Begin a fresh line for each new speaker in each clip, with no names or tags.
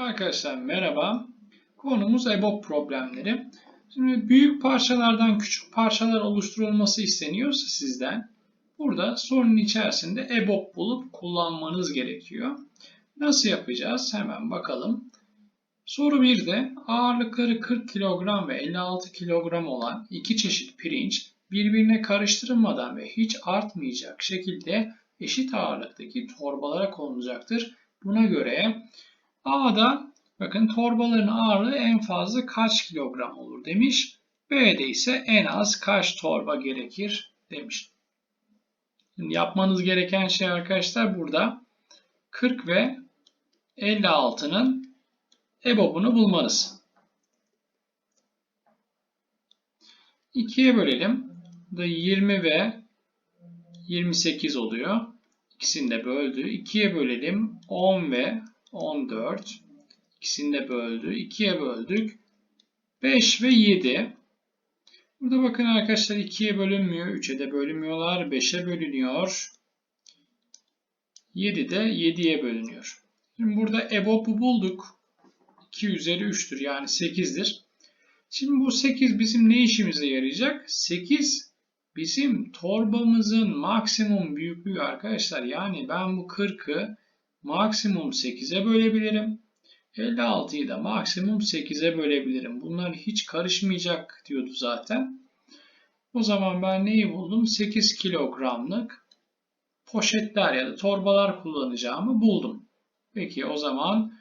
Arkadaşlar merhaba. Konumuz EBOB problemleri. Şimdi büyük parçalardan küçük parçalar oluşturulması isteniyorsa sizden burada sorunun içerisinde EBOB bulup kullanmanız gerekiyor. Nasıl yapacağız? Hemen bakalım. Soru 1'de ağırlıkları 40 kilogram ve 56 kilogram olan iki çeşit pirinç birbirine karıştırılmadan ve hiç artmayacak şekilde eşit ağırlıktaki torbalara konulacaktır. Buna göre A'da bakın torbaların ağırlığı en fazla kaç kilogram olur demiş. B'de ise en az kaç torba gerekir demiş. Şimdi yapmanız gereken şey arkadaşlar burada 40 ve 56'nın EBOB'unu bulmanız. 2'ye bölelim. Da 20 ve 28 oluyor. İkisini de böldü. 2'ye bölelim. 10 ve 14. İkisini de böldü. 2'ye böldük. 5 ve 7. Burada bakın arkadaşlar 2'ye bölünmüyor. 3'e de bölünmüyorlar. 5'e bölünüyor. 7 de 7'ye bölünüyor. Şimdi burada EBOB'u bulduk. 2 üzeri 3'tür yani 8'dir. Şimdi bu 8 bizim ne işimize yarayacak? 8 bizim torbamızın maksimum büyüklüğü arkadaşlar. Yani ben bu 40'ı maksimum 8'e bölebilirim. 56'yı da maksimum 8'e bölebilirim. Bunlar hiç karışmayacak diyordu zaten. O zaman ben neyi buldum? 8 kilogramlık poşetler ya da torbalar kullanacağımı buldum. Peki o zaman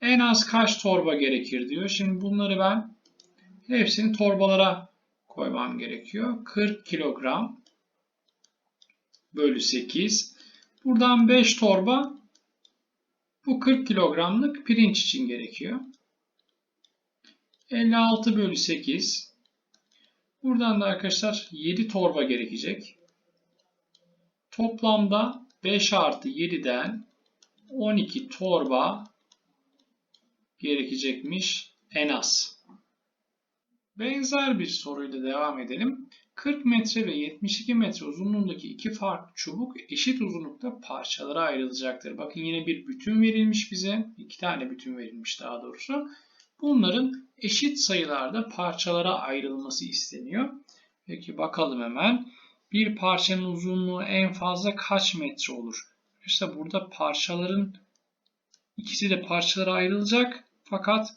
en az kaç torba gerekir diyor. Şimdi bunları ben hepsini torbalara koymam gerekiyor. 40 kilogram bölü 8. Buradan 5 torba bu 40 kilogramlık pirinç için gerekiyor. 56 bölü 8. Buradan da arkadaşlar 7 torba gerekecek. Toplamda 5 artı 7'den 12 torba gerekecekmiş en az. Benzer bir soruyla devam edelim. 40 metre ve 72 metre uzunluğundaki iki farklı çubuk eşit uzunlukta parçalara ayrılacaktır. Bakın yine bir bütün verilmiş bize. iki tane bütün verilmiş daha doğrusu. Bunların eşit sayılarda parçalara ayrılması isteniyor. Peki bakalım hemen. Bir parçanın uzunluğu en fazla kaç metre olur? İşte burada parçaların ikisi de parçalara ayrılacak. Fakat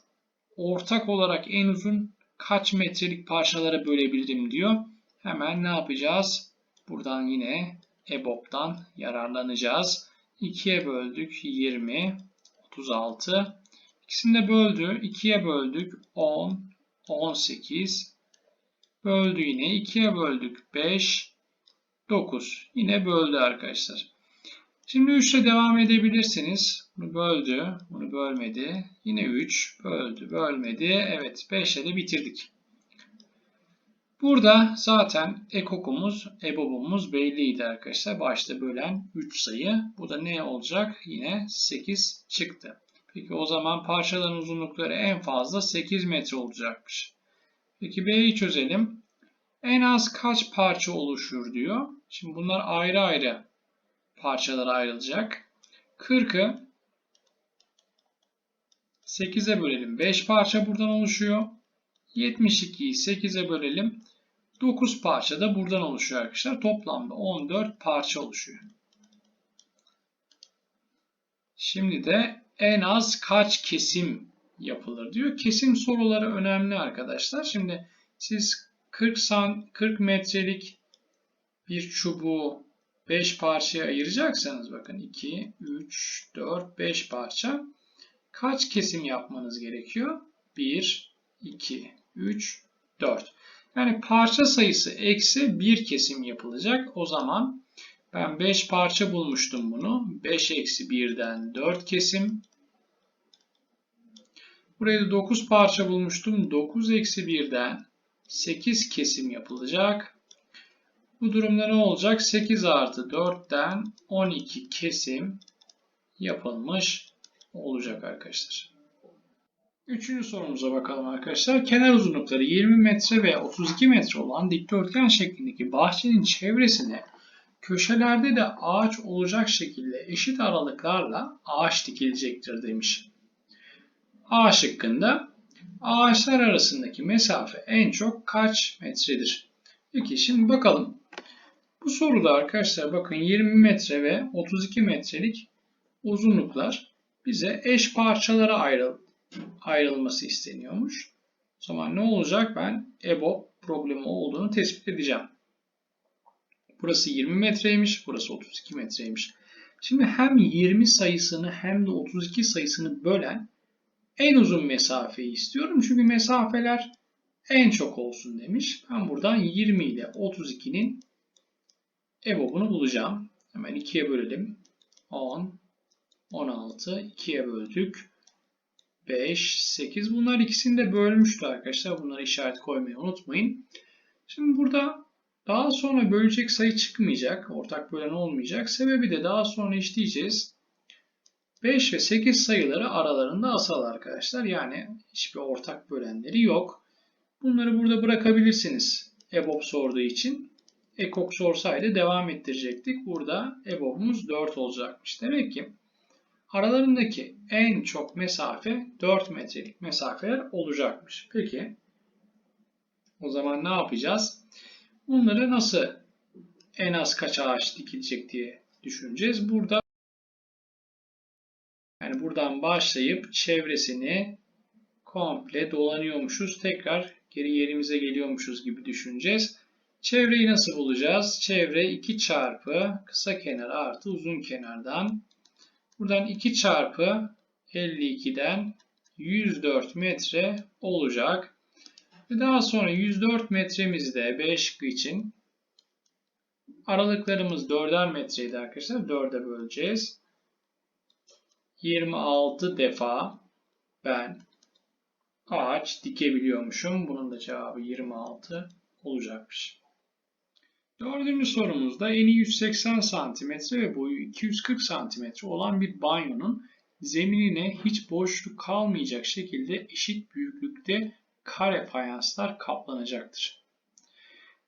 ortak olarak en uzun kaç metrelik parçalara bölebilirim diyor. Hemen ne yapacağız? Buradan yine EBOB'dan yararlanacağız. 2'ye böldük 20, 36. İkisini de böldü. 2'ye böldük 10, 18. Böldü yine. 2'ye böldük 5, 9. Yine böldü arkadaşlar. Şimdi 3 ile devam edebilirsiniz. Bunu böldü, bunu bölmedi. Yine 3, böldü, bölmedi. Evet 5 ile de bitirdik. Burada zaten ekokumuz, ebobumuz belliydi arkadaşlar. Başta bölen 3 sayı. Bu da ne olacak? Yine 8 çıktı. Peki o zaman parçaların uzunlukları en fazla 8 metre olacakmış. Peki B'yi çözelim. En az kaç parça oluşur diyor. Şimdi bunlar ayrı ayrı parçalara ayrılacak. 40'ı 8'e bölelim. 5 parça buradan oluşuyor. 72'yi 8'e bölelim. 9 parça da buradan oluşuyor arkadaşlar. Toplamda 14 parça oluşuyor. Şimdi de en az kaç kesim yapılır diyor. Kesim soruları önemli arkadaşlar. Şimdi siz 40 san 40 metrelik bir çubuğu 5 parçaya ayıracaksanız bakın 2, 3, 4, 5 parça kaç kesim yapmanız gerekiyor? 1, 2, 3, 4. Yani parça sayısı eksi 1 kesim yapılacak. O zaman ben 5 parça bulmuştum bunu. 5 eksi 1'den 4 kesim. Buraya da 9 parça bulmuştum. 9 eksi 1'den 8 kesim yapılacak. Bu durumda ne olacak? 8 artı 4'ten 12 kesim yapılmış olacak arkadaşlar. Üçüncü sorumuza bakalım arkadaşlar. Kenar uzunlukları 20 metre ve 32 metre olan dikdörtgen şeklindeki bahçenin çevresine köşelerde de ağaç olacak şekilde eşit aralıklarla ağaç dikilecektir demiş. A şıkkında ağaçlar arasındaki mesafe en çok kaç metredir? Peki şimdi bakalım. Bu soruda arkadaşlar bakın 20 metre ve 32 metrelik uzunluklar bize eş parçalara ayrıl ayrılması isteniyormuş. O zaman ne olacak? Ben EBOB problemi olduğunu tespit edeceğim. Burası 20 metreymiş, burası 32 metreymiş. Şimdi hem 20 sayısını hem de 32 sayısını bölen en uzun mesafeyi istiyorum. Çünkü mesafeler en çok olsun demiş. Ben buradan 20 ile 32'nin EBOB'unu bulacağım. Hemen 2'ye bölelim. 10, 16, 2'ye böldük. 5, 8. Bunlar ikisini de bölmüştü arkadaşlar. Bunları işaret koymayı unutmayın. Şimdi burada daha sonra bölecek sayı çıkmayacak. Ortak bölen olmayacak. Sebebi de daha sonra işleyeceğiz. 5 ve 8 sayıları aralarında asal arkadaşlar. Yani hiçbir ortak bölenleri yok. Bunları burada bırakabilirsiniz. EBOB sorduğu için. EKOK sorsaydı devam ettirecektik. Burada EBOB'umuz 4 olacakmış. Demek ki aralarındaki en çok mesafe 4 metrelik mesafeler olacakmış. Peki o zaman ne yapacağız? Bunları nasıl en az kaç ağaç dikilecek diye düşüneceğiz. Burada yani buradan başlayıp çevresini komple dolanıyormuşuz. Tekrar geri yerimize geliyormuşuz gibi düşüneceğiz. Çevreyi nasıl bulacağız? Çevre 2 çarpı kısa kenar artı uzun kenardan. Buradan 2 çarpı 52'den 104 metre olacak. Ve daha sonra 104 metremizde B şıkkı için aralıklarımız 4'er metreydi arkadaşlar. 4'e böleceğiz. 26 defa ben ağaç dikebiliyormuşum. Bunun da cevabı 26 olacakmış. Dördüncü sorumuzda eni 180 cm ve boyu 240 cm olan bir banyonun zeminine hiç boşluk kalmayacak şekilde eşit büyüklükte kare fayanslar kaplanacaktır.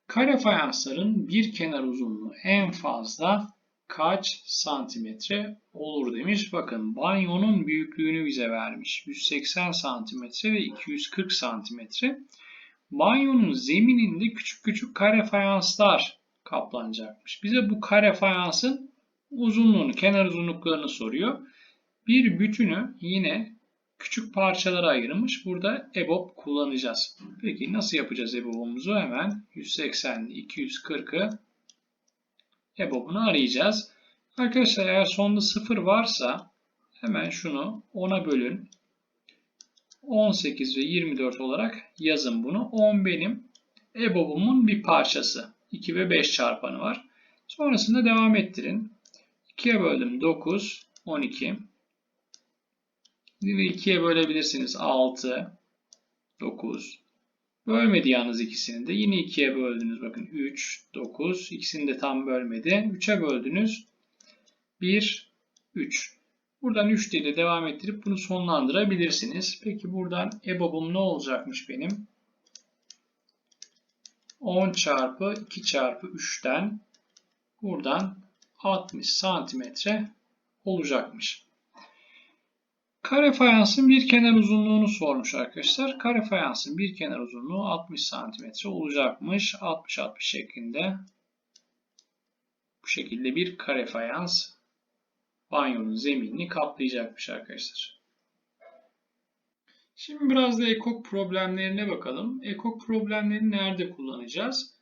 Kare fayansların bir kenar uzunluğu en fazla kaç santimetre olur demiş. Bakın banyonun büyüklüğünü bize vermiş. 180 santimetre ve 240 santimetre. Banyonun zemininde küçük küçük kare fayanslar kaplanacakmış. Bize bu kare fayansın uzunluğunu, kenar uzunluklarını soruyor. Bir bütünü yine küçük parçalara ayırmış. Burada EBOB kullanacağız. Peki nasıl yapacağız EBOB'umuzu? Hemen 180'li 240'ı EBOB'unu arayacağız. Arkadaşlar eğer sonda 0 varsa hemen şunu 10'a bölün. 18 ve 24 olarak yazın bunu. 10 benim EBOB'umun bir parçası. 2 ve 5 çarpanı var. Sonrasında devam ettirin. 2'ye böldüm 9, 12. Ve 2'ye bölebilirsiniz 6, 9. Bölmedi yalnız ikisini de. Yine 2'ye böldünüz. Bakın 3, 9. İkisini de tam bölmedi. 3'e böldünüz. 1, 3. Buradan 3 ile devam ettirip bunu sonlandırabilirsiniz. Peki buradan EBOB'um ne olacakmış benim? 10 çarpı 2 çarpı 3'ten buradan 60 santimetre olacakmış. Kare fayansın bir kenar uzunluğunu sormuş arkadaşlar. Kare fayansın bir kenar uzunluğu 60 santimetre olacakmış. 60-60 şeklinde bu şekilde bir kare fayans banyonun zeminini kaplayacakmış arkadaşlar. Şimdi biraz da ekok problemlerine bakalım. Ekok problemlerini nerede kullanacağız?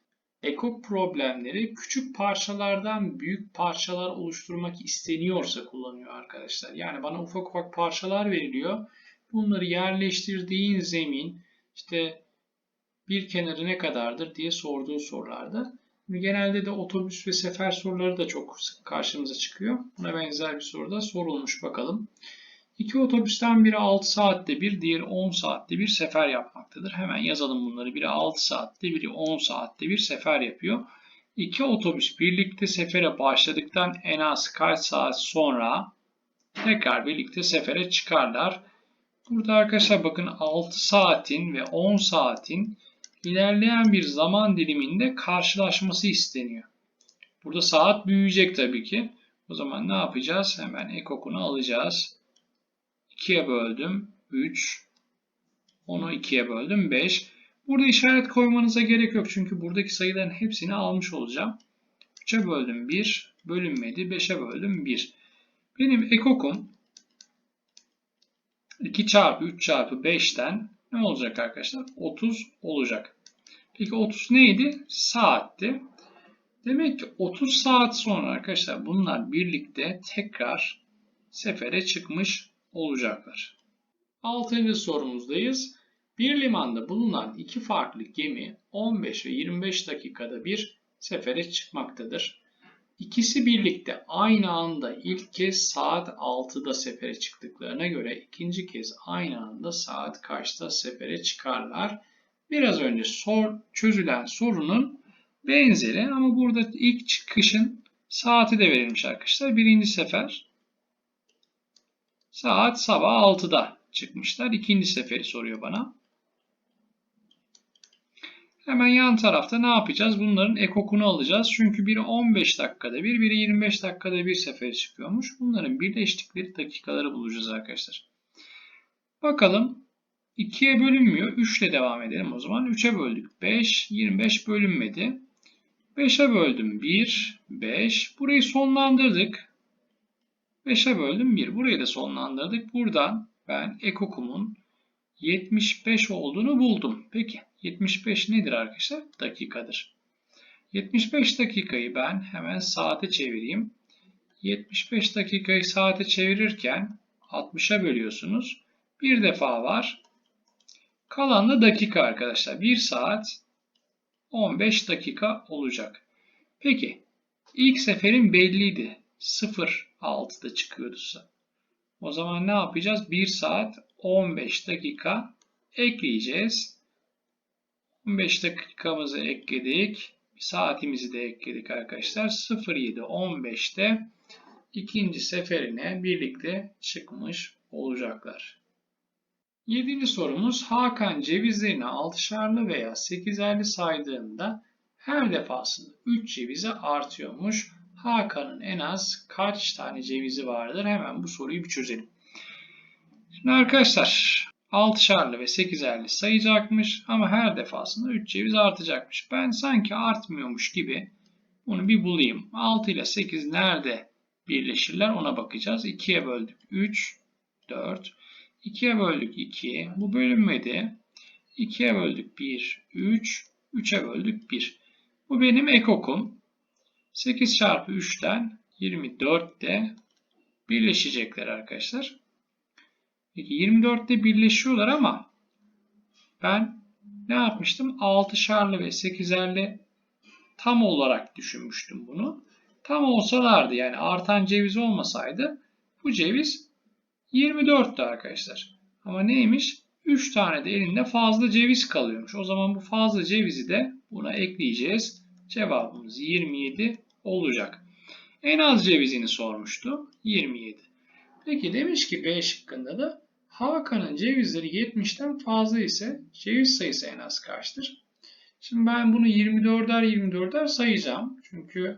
Ekok problemleri küçük parçalardan büyük parçalar oluşturmak isteniyorsa kullanıyor arkadaşlar. Yani bana ufak ufak parçalar veriliyor. Bunları yerleştirdiğin zemin işte bir kenarı ne kadardır diye sorduğu sorularda. Genelde de otobüs ve sefer soruları da çok karşımıza çıkıyor. Buna benzer bir soruda sorulmuş bakalım. İki otobüsten biri 6 saatte bir, diğeri 10 saatte bir sefer yapmaktadır. Hemen yazalım bunları. Biri 6 saatte, biri 10 saatte bir sefer yapıyor. İki otobüs birlikte sefere başladıktan en az kaç saat sonra tekrar birlikte sefere çıkarlar. Burada arkadaşlar bakın 6 saatin ve 10 saatin ilerleyen bir zaman diliminde karşılaşması isteniyor. Burada saat büyüyecek tabii ki. O zaman ne yapacağız? Hemen ekokunu alacağız. 2'ye böldüm. 3. Onu 2'ye böldüm 5. Burada işaret koymanıza gerek yok. Çünkü buradaki sayıların hepsini almış olacağım. 3'e böldüm 1. Bölünmedi. 5'e böldüm 1. Benim ekokum 2 çarpı 3 çarpı 5'ten ne olacak arkadaşlar? 30 olacak. Peki 30 neydi? Saatti. Demek ki 30 saat sonra arkadaşlar bunlar birlikte tekrar sefere çıkmış olacaklar. Altıncı sorumuzdayız. Bir limanda bulunan iki farklı gemi 15 ve 25 dakikada bir sefere çıkmaktadır. İkisi birlikte aynı anda ilk kez saat 6'da sefere çıktıklarına göre ikinci kez aynı anda saat kaçta sefere çıkarlar? Biraz önce sor, çözülen sorunun benzeri ama burada ilk çıkışın saati de verilmiş arkadaşlar. Birinci sefer saat sabah 6'da çıkmışlar. İkinci seferi soruyor bana. Hemen yan tarafta ne yapacağız? Bunların ekokunu alacağız. Çünkü biri 15 dakikada bir, biri 25 dakikada bir sefere çıkıyormuş. Bunların birleştikleri dakikaları bulacağız arkadaşlar. Bakalım 2'ye bölünmüyor. 3 ile devam edelim o zaman. 3'e böldük 5, 25 bölünmedi. 5'e böldüm 1, 5. Burayı sonlandırdık. 5'e böldüm 1. Burayı da sonlandırdık. Buradan ben ekokumun 75 olduğunu buldum. Peki 75 nedir arkadaşlar? Dakikadır. 75 dakikayı ben hemen saate çevireyim. 75 dakikayı saate çevirirken 60'a bölüyorsunuz. Bir defa var. Kalan da dakika arkadaşlar. 1 saat 15 dakika olacak. Peki ilk seferin belliydi. 0.6'da çıkıyordu. O zaman ne yapacağız? 1 saat 15 dakika ekleyeceğiz. 15 dakikamızı ekledik. Saatimizi de ekledik arkadaşlar. 07.15'te ikinci seferine birlikte çıkmış olacaklar. Yedinci sorumuz Hakan cevizlerini 6'şarlı veya 8'erli saydığında her defasında 3 cevize artıyormuş. Hakan'ın en az kaç tane cevizi vardır? Hemen bu soruyu bir çözelim. Şimdi arkadaşlar 6'şarlı ve 8'erli sayacakmış ama her defasında 3 ceviz artacakmış. Ben sanki artmıyormuş gibi bunu bir bulayım. 6 ile 8 nerede birleşirler ona bakacağız. 2'ye böldük 3, 4. 2'ye böldük 2. Bu bölünmedi. 2'ye böldük 1, 3. 3'e böldük 1. Bu benim ekokum. 8 çarpı 3'ten 24'te birleşecekler arkadaşlar. Peki 24'te birleşiyorlar ama ben ne yapmıştım? 6'şarlı ve 8'erli tam olarak düşünmüştüm bunu. Tam olsalardı yani artan ceviz olmasaydı bu ceviz 24'tü arkadaşlar. Ama neymiş? 3 tane de elinde fazla ceviz kalıyormuş. O zaman bu fazla cevizi de buna ekleyeceğiz. Cevabımız 27 olacak. En az cevizini sormuştu. 27. Peki demiş ki B şıkkında da Hakan'ın cevizleri 70'ten fazla ise ceviz sayısı en az kaçtır? Şimdi ben bunu 24'er 24'er sayacağım. Çünkü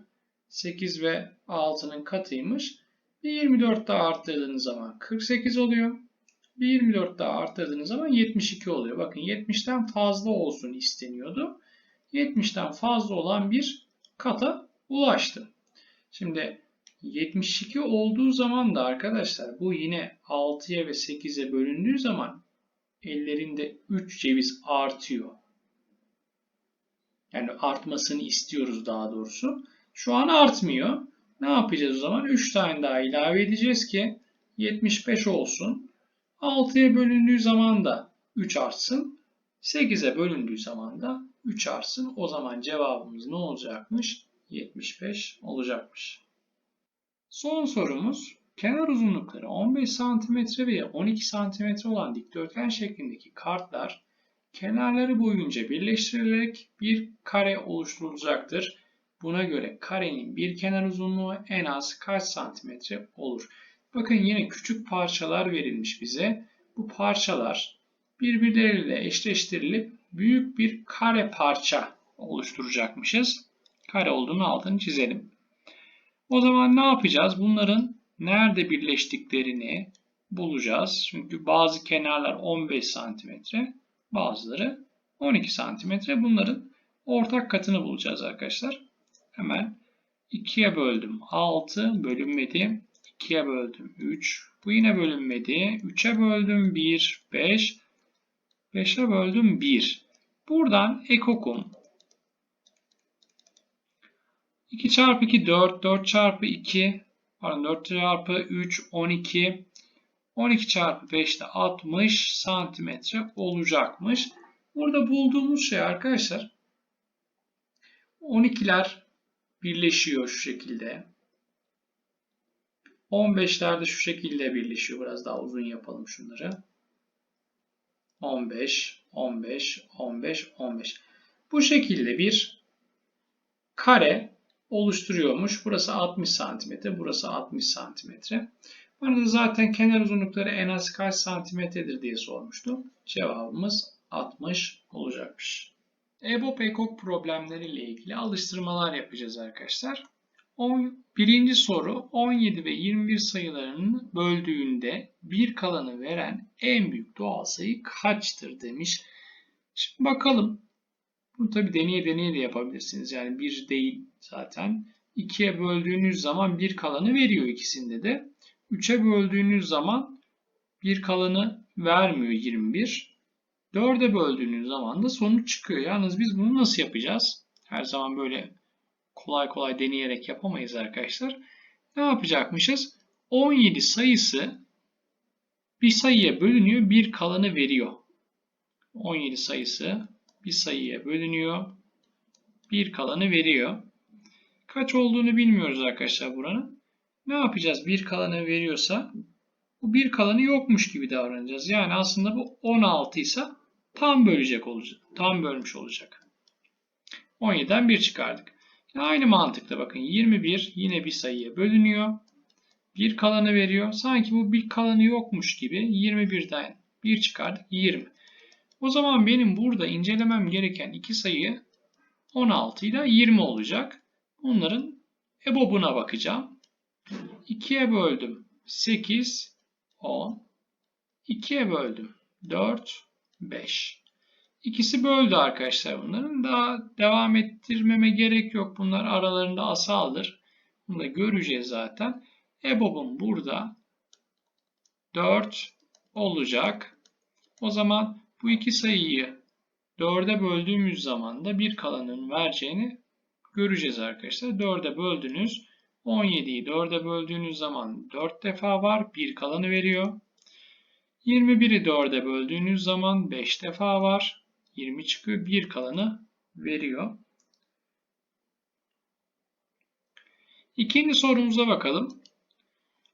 8 ve 6'nın katıymış. Bir 24 daha arttırdığınız zaman 48 oluyor. Bir 24 daha arttırdığınız zaman 72 oluyor. Bakın 70'ten fazla olsun isteniyordu. 70'ten fazla olan bir kata ulaştım. Şimdi 72 olduğu zaman da arkadaşlar bu yine 6'ya ve 8'e bölündüğü zaman ellerinde 3 ceviz artıyor. Yani artmasını istiyoruz daha doğrusu. Şu an artmıyor. Ne yapacağız o zaman? 3 tane daha ilave edeceğiz ki 75 olsun. 6'ya bölündüğü zaman da 3 artsın. 8'e bölündüğü zaman da 3 artsın. O zaman cevabımız ne olacakmış? 75 olacakmış. Son sorumuz kenar uzunlukları 15 cm veya 12 cm olan dikdörtgen şeklindeki kartlar kenarları boyunca birleştirilerek bir kare oluşturulacaktır. Buna göre karenin bir kenar uzunluğu en az kaç santimetre olur? Bakın yine küçük parçalar verilmiş bize. Bu parçalar birbirleriyle eşleştirilip büyük bir kare parça oluşturacakmışız. Kare olduğunu altını çizelim. O zaman ne yapacağız? Bunların nerede birleştiklerini bulacağız. Çünkü bazı kenarlar 15 santimetre, bazıları 12 santimetre. Bunların ortak katını bulacağız arkadaşlar. Hemen 2'ye böldüm 6 bölünmedi. 2'ye böldüm 3. Bu yine bölünmedi. 3'e böldüm 1, 5. 5'e böldüm 1. Buradan ekokum 2 çarpı 2 4, 4 çarpı 2 pardon 4 çarpı 3 12 12 çarpı 5 de 60 santimetre olacakmış. Burada bulduğumuz şey arkadaşlar 12'ler birleşiyor şu şekilde. 15'ler de şu şekilde birleşiyor. Biraz daha uzun yapalım şunları. 15, 15, 15, 15. Bu şekilde bir kare oluşturuyormuş. Burası 60 santimetre, burası 60 santimetre. Bana zaten kenar uzunlukları en az kaç santimetredir diye sormuştu. Cevabımız 60 olacakmış. EBOB ekok problemleriyle ilgili alıştırmalar yapacağız arkadaşlar. 10, birinci soru 17 ve 21 sayılarının böldüğünde bir kalanı veren en büyük doğal sayı kaçtır demiş. Şimdi bakalım. Bunu tabi deneye deneye de yapabilirsiniz. Yani bir değil zaten. 2'ye böldüğünüz zaman bir kalanı veriyor ikisinde de. 3'e böldüğünüz zaman bir kalanı vermiyor 21. 4'e böldüğünüz zaman da sonuç çıkıyor. Yalnız biz bunu nasıl yapacağız? Her zaman böyle kolay kolay deneyerek yapamayız arkadaşlar. Ne yapacakmışız? 17 sayısı bir sayıya bölünüyor, bir kalanı veriyor. 17 sayısı bir sayıya bölünüyor, bir kalanı veriyor. Kaç olduğunu bilmiyoruz arkadaşlar buranın. Ne yapacağız? Bir kalanı veriyorsa bu bir kalanı yokmuş gibi davranacağız. Yani aslında bu 16 ise tam bölecek olacak. Tam bölmüş olacak. 17'den 1 çıkardık. Aynı mantıkla bakın 21 yine bir sayıya bölünüyor. Bir kalanı veriyor. Sanki bu bir kalanı yokmuş gibi 21'den 1 çıkardık 20. O zaman benim burada incelemem gereken iki sayı 16 ile 20 olacak. Bunların EBOB'una bakacağım. 2'ye böldüm 8, 10. 2'ye böldüm 4, 5. İkisi böldü arkadaşlar bunların. Daha devam ettirmeme gerek yok. Bunlar aralarında asaldır. Bunu da göreceğiz zaten. EBOB'um burada 4 olacak. O zaman bu iki sayıyı 4'e böldüğümüz zaman da bir kalanın vereceğini göreceğiz arkadaşlar. 4'e böldünüz. 17'yi 4'e böldüğünüz zaman 4 defa var. Bir kalanı veriyor. 21'i 4'e böldüğünüz zaman 5 defa var. 20 çıkıyor. Bir kalanı veriyor. İkinci sorumuza bakalım.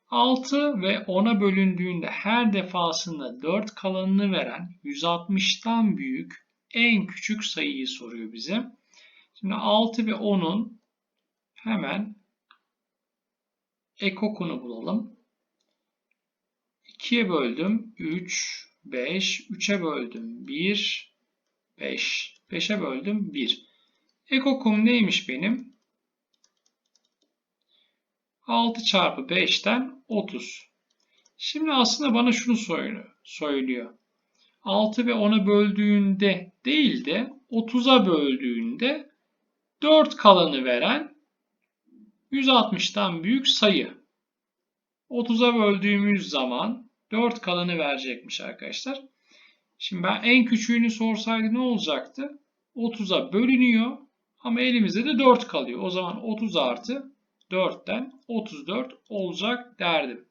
6 ve 10'a bölündüğünde her defasında 4 kalanını veren 160'tan büyük en küçük sayıyı soruyor bize. Şimdi 6 ve 10'un hemen ekokunu bulalım. 2'ye böldüm 3, 5, 3'e böldüm 1, 5. 5'e böldüm 1. Ekokum neymiş benim? 6 çarpı 5'ten 30. Şimdi aslında bana şunu söylüyor. 6 ve 10'a böldüğünde değil de 30'a böldüğünde 4 kalanı veren 160'tan büyük sayı. 30'a böldüğümüz zaman 4 kalanı verecekmiş arkadaşlar. Şimdi ben en küçüğünü sorsaydı ne olacaktı? 30'a bölünüyor ama elimizde de 4 kalıyor. O zaman 30 artı 4'ten 34 olacak derdim.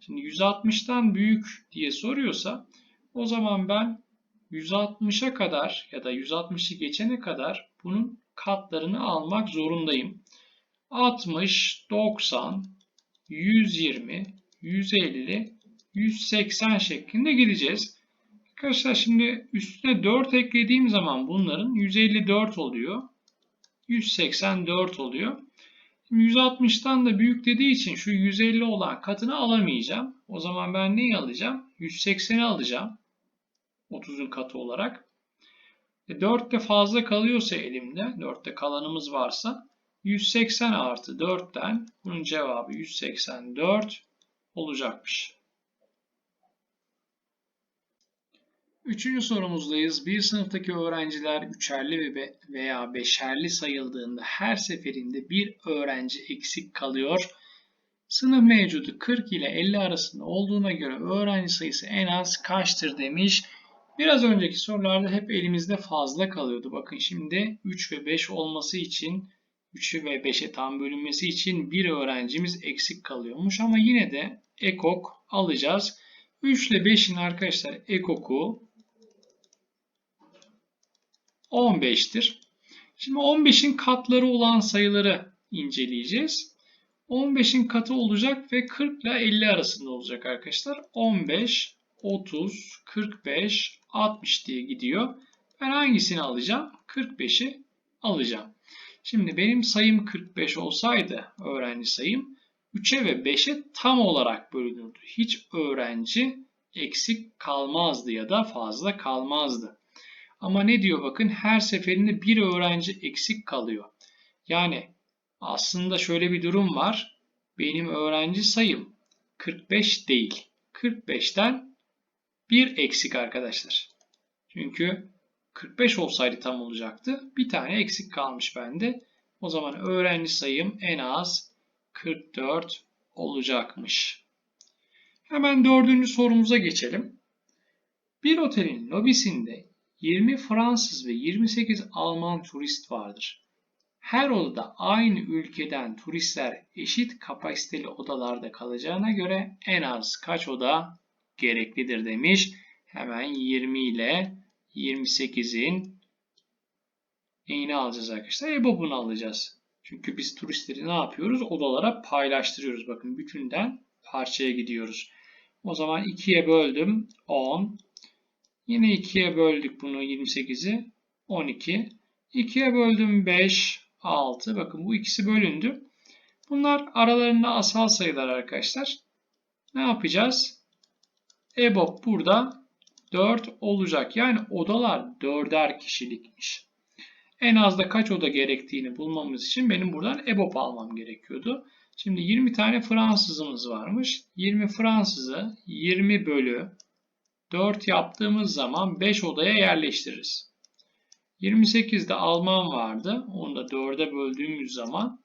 Şimdi 160'tan büyük diye soruyorsa o zaman ben 160'a kadar ya da 160'ı geçene kadar bunun katlarını almak zorundayım. 60, 90, 120, 150, 180 şeklinde gideceğiz. Arkadaşlar şimdi üstüne 4 eklediğim zaman bunların 154 oluyor. 184 oluyor. 160'tan da büyük dediği için şu 150 olan katını alamayacağım. O zaman ben neyi alacağım? 180'i alacağım. 30'un katı olarak. E 4 de fazla kalıyorsa elimde, 4'te kalanımız varsa 180 artı 4'ten bunun cevabı 184 olacakmış. Üçüncü sorumuzdayız. Bir sınıftaki öğrenciler üçerli veya beşerli sayıldığında her seferinde bir öğrenci eksik kalıyor. Sınıf mevcudu 40 ile 50 arasında olduğuna göre öğrenci sayısı en az kaçtır demiş. Biraz önceki sorularda hep elimizde fazla kalıyordu. Bakın şimdi 3 ve 5 olması için 3'ü ve 5'e tam bölünmesi için bir öğrencimiz eksik kalıyormuş. Ama yine de ekok alacağız. 3 ile 5'in arkadaşlar ekoku 15'tir. Şimdi 15'in katları olan sayıları inceleyeceğiz. 15'in katı olacak ve 40 ile 50 arasında olacak arkadaşlar. 15, 30, 45, 60 diye gidiyor. Ben hangisini alacağım? 45'i alacağım. Şimdi benim sayım 45 olsaydı öğrenci sayım 3'e ve 5'e tam olarak bölünürdü. Hiç öğrenci eksik kalmazdı ya da fazla kalmazdı. Ama ne diyor bakın her seferinde bir öğrenci eksik kalıyor. Yani aslında şöyle bir durum var. Benim öğrenci sayım 45 değil. 45'ten bir eksik arkadaşlar. Çünkü 45 olsaydı tam olacaktı. Bir tane eksik kalmış bende. O zaman öğrenci sayım en az 44 olacakmış. Hemen dördüncü sorumuza geçelim. Bir otelin lobisinde 20 Fransız ve 28 Alman turist vardır. Her odada aynı ülkeden turistler eşit kapasiteli odalarda kalacağına göre en az kaç oda gereklidir demiş. Hemen 20 ile 28'in neyini alacağız arkadaşlar? EBOB'unu alacağız. Çünkü biz turistleri ne yapıyoruz? Odalara paylaştırıyoruz. Bakın bütünden parçaya gidiyoruz. O zaman 2'ye böldüm 10. Yine 2'ye böldük bunu 28'i 12. 2'ye böldüm 5, 6. Bakın bu ikisi bölündü. Bunlar aralarında asal sayılar arkadaşlar. Ne yapacağız? EBOB burada 4 olacak. Yani odalar 4'er kişilikmiş. En az da kaç oda gerektiğini bulmamız için benim buradan EBOB almam gerekiyordu. Şimdi 20 tane Fransızımız varmış. 20 Fransızı 20 bölü 4 yaptığımız zaman 5 odaya yerleştiririz. 28'de Alman vardı. Onu da 4'e böldüğümüz zaman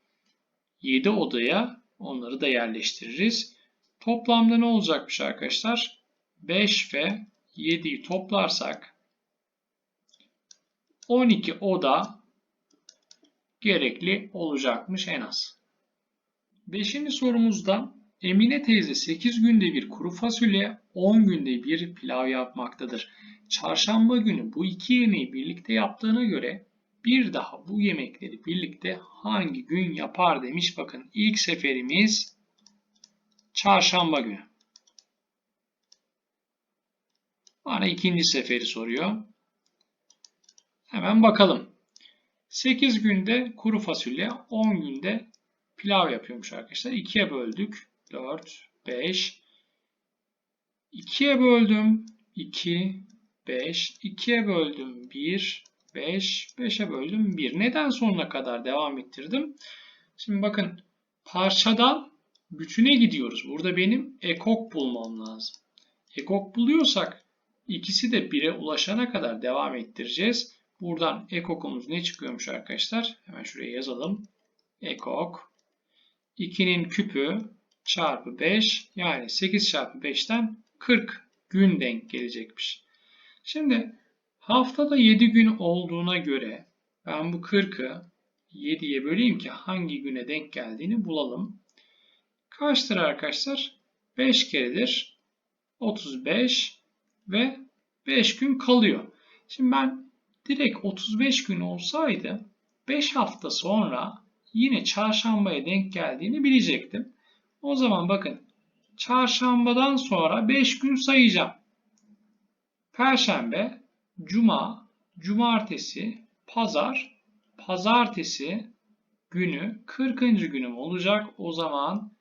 7 odaya onları da yerleştiririz. Toplamda ne olacakmış arkadaşlar? 5 ve 7'yi toplarsak 12 oda gerekli olacakmış en az. Beşinci sorumuzda Emine teyze 8 günde bir kuru fasulye, 10 günde bir pilav yapmaktadır. Çarşamba günü bu iki yemeği birlikte yaptığına göre bir daha bu yemekleri birlikte hangi gün yapar demiş. Bakın ilk seferimiz çarşamba günü. Bana ikinci seferi soruyor. Hemen bakalım. 8 günde kuru fasulye, 10 günde pilav yapıyormuş arkadaşlar. 2'ye böldük. 4, 5. 2'ye böldüm. 2, 5. 2'ye böldüm. 1, 5. 5'e böldüm. 1. Neden sonuna kadar devam ettirdim? Şimdi bakın parçadan bütüne gidiyoruz. Burada benim ekok bulmam lazım. Ekok buluyorsak ikisi de 1'e ulaşana kadar devam ettireceğiz. Buradan ekokumuz ne çıkıyormuş arkadaşlar? Hemen şuraya yazalım. Ekok 2'nin küpü çarpı 5 yani 8 çarpı 5'ten 40 gün denk gelecekmiş. Şimdi haftada 7 gün olduğuna göre ben bu 40'ı 7'ye böleyim ki hangi güne denk geldiğini bulalım. Kaçtır arkadaşlar? 5 keredir 35 ve 5 gün kalıyor. Şimdi ben direkt 35 gün olsaydı 5 hafta sonra yine çarşambaya denk geldiğini bilecektim. O zaman bakın çarşambadan sonra 5 gün sayacağım. Perşembe, cuma, cumartesi, pazar, pazartesi günü 40. günüm olacak. O zaman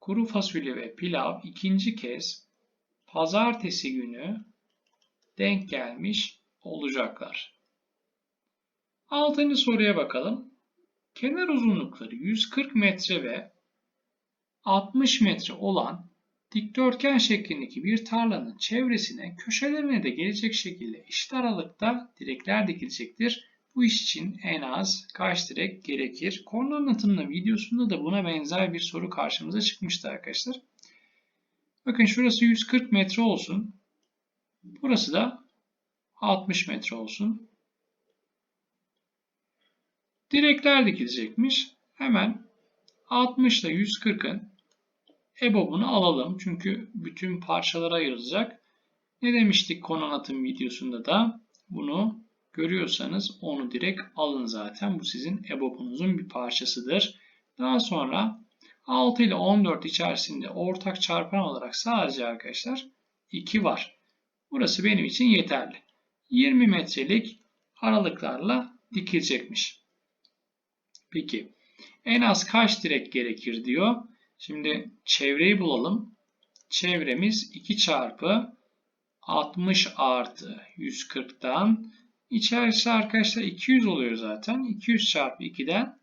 kuru fasulye ve pilav ikinci kez pazartesi günü denk gelmiş olacaklar. Altıncı soruya bakalım. Kenar uzunlukları 140 metre ve 60 metre olan dikdörtgen şeklindeki bir tarlanın çevresine köşelerine de gelecek şekilde eşit aralıkta direkler dikilecektir. Bu iş için en az kaç direk gerekir? Konu anlatımlı videosunda da buna benzer bir soru karşımıza çıkmıştı arkadaşlar. Bakın şurası 140 metre olsun. Burası da 60 metre olsun. Direkler dikilecekmiş. Hemen 60 ile 140'ın EBOB'unu alalım. Çünkü bütün parçalara ayrılacak. Ne demiştik konu anlatım videosunda da? Bunu görüyorsanız onu direkt alın zaten. Bu sizin EBOB'unuzun bir parçasıdır. Daha sonra 6 ile 14 içerisinde ortak çarpan olarak sadece arkadaşlar 2 var. Burası benim için yeterli. 20 metrelik aralıklarla dikilecekmiş. Peki en az kaç direk gerekir diyor. Şimdi çevreyi bulalım. Çevremiz 2 çarpı 60 artı 140'dan içerisi arkadaşlar 200 oluyor zaten. 200 çarpı 2'den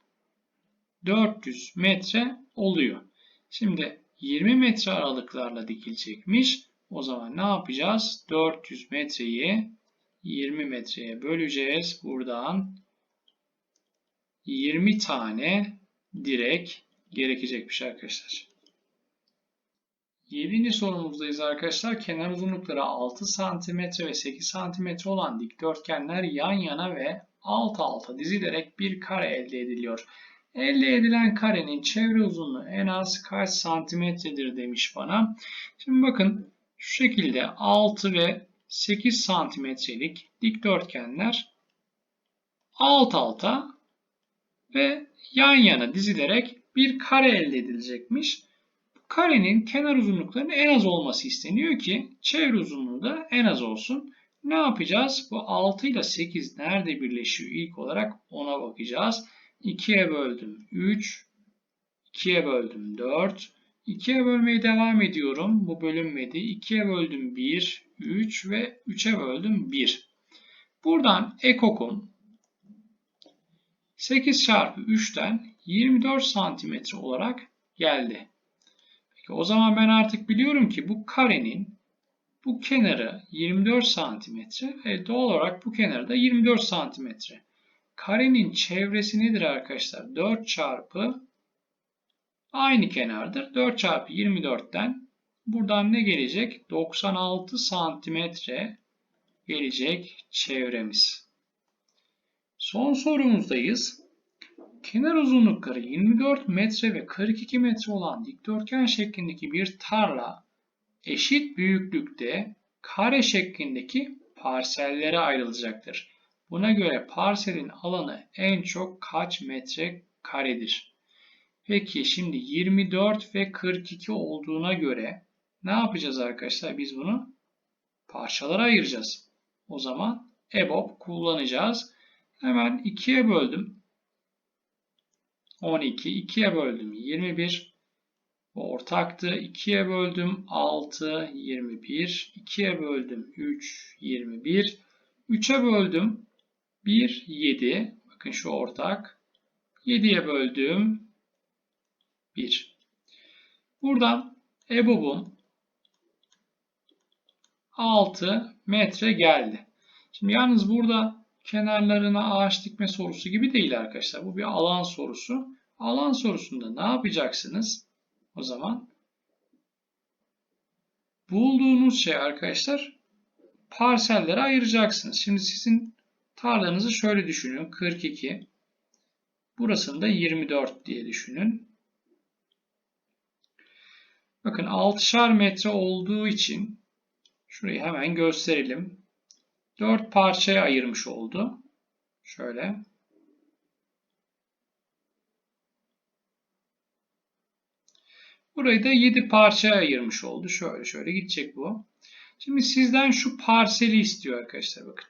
400 metre oluyor. Şimdi 20 metre aralıklarla dikilecekmiş. O zaman ne yapacağız? 400 metreyi 20 metreye böleceğiz. Buradan 20 tane direk gerekecekmiş arkadaşlar. 7. sorumuzdayız arkadaşlar. Kenar uzunlukları 6 cm ve 8 cm olan dikdörtgenler yan yana ve alt alta dizilerek bir kare elde ediliyor. Elde edilen karenin çevre uzunluğu en az kaç santimetredir demiş bana. Şimdi bakın şu şekilde 6 ve 8 santimetrelik dikdörtgenler alt alta ve yan yana dizilerek bir kare elde edilecekmiş. Karenin kenar uzunluklarının en az olması isteniyor ki çevre uzunluğu da en az olsun. Ne yapacağız? Bu 6 ile 8 nerede birleşiyor? İlk olarak ona bakacağız. 2'ye böldüm 3, 2'ye böldüm 4, 2'ye bölmeye devam ediyorum. Bu bölünmedi. 2'ye böldüm 1, 3 ve 3'e böldüm 1. Buradan ekokum 8 çarpı 3'ten 24 santimetre olarak geldi. Peki o zaman ben artık biliyorum ki bu karenin bu kenarı 24 santimetre ve doğal olarak bu kenarı da 24 santimetre. Karenin çevresi nedir arkadaşlar? 4 çarpı aynı kenardır. 4 çarpı 24'ten buradan ne gelecek? 96 santimetre gelecek çevremiz. Son sorumuzdayız. Kenar uzunlukları 24 metre ve 42 metre olan dikdörtgen şeklindeki bir tarla eşit büyüklükte kare şeklindeki parsellere ayrılacaktır. Buna göre parselin alanı en çok kaç metre karedir? Peki şimdi 24 ve 42 olduğuna göre ne yapacağız arkadaşlar? Biz bunu parçalara ayıracağız. O zaman EBOB kullanacağız. Hemen 2'ye böldüm. 12. 2'ye böldüm. 21. Bu ortaktı. 2'ye böldüm. 6. 21. 2'ye böldüm. 3. 21. 3'e böldüm. 1. 7. Bakın şu ortak. 7'ye böldüm. 1. Buradan EBOB'um 6 metre geldi. Şimdi yalnız burada kenarlarına ağaç dikme sorusu gibi değil arkadaşlar. Bu bir alan sorusu. Alan sorusunda ne yapacaksınız? O zaman bulduğunuz şey arkadaşlar parsellere ayıracaksınız. Şimdi sizin tarlanızı şöyle düşünün. 42. Burasını da 24 diye düşünün. Bakın 6'şar metre olduğu için şurayı hemen gösterelim. 4 parçaya ayırmış oldu. Şöyle. Burayı da 7 parçaya ayırmış oldu. Şöyle şöyle gidecek bu. Şimdi sizden şu parseli istiyor arkadaşlar bakın.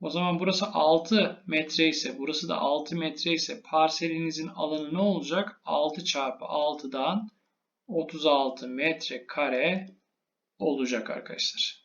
O zaman burası 6 metre ise burası da 6 metre ise parselinizin alanı ne olacak? 6 çarpı 6'dan 36 metre kare olacak arkadaşlar.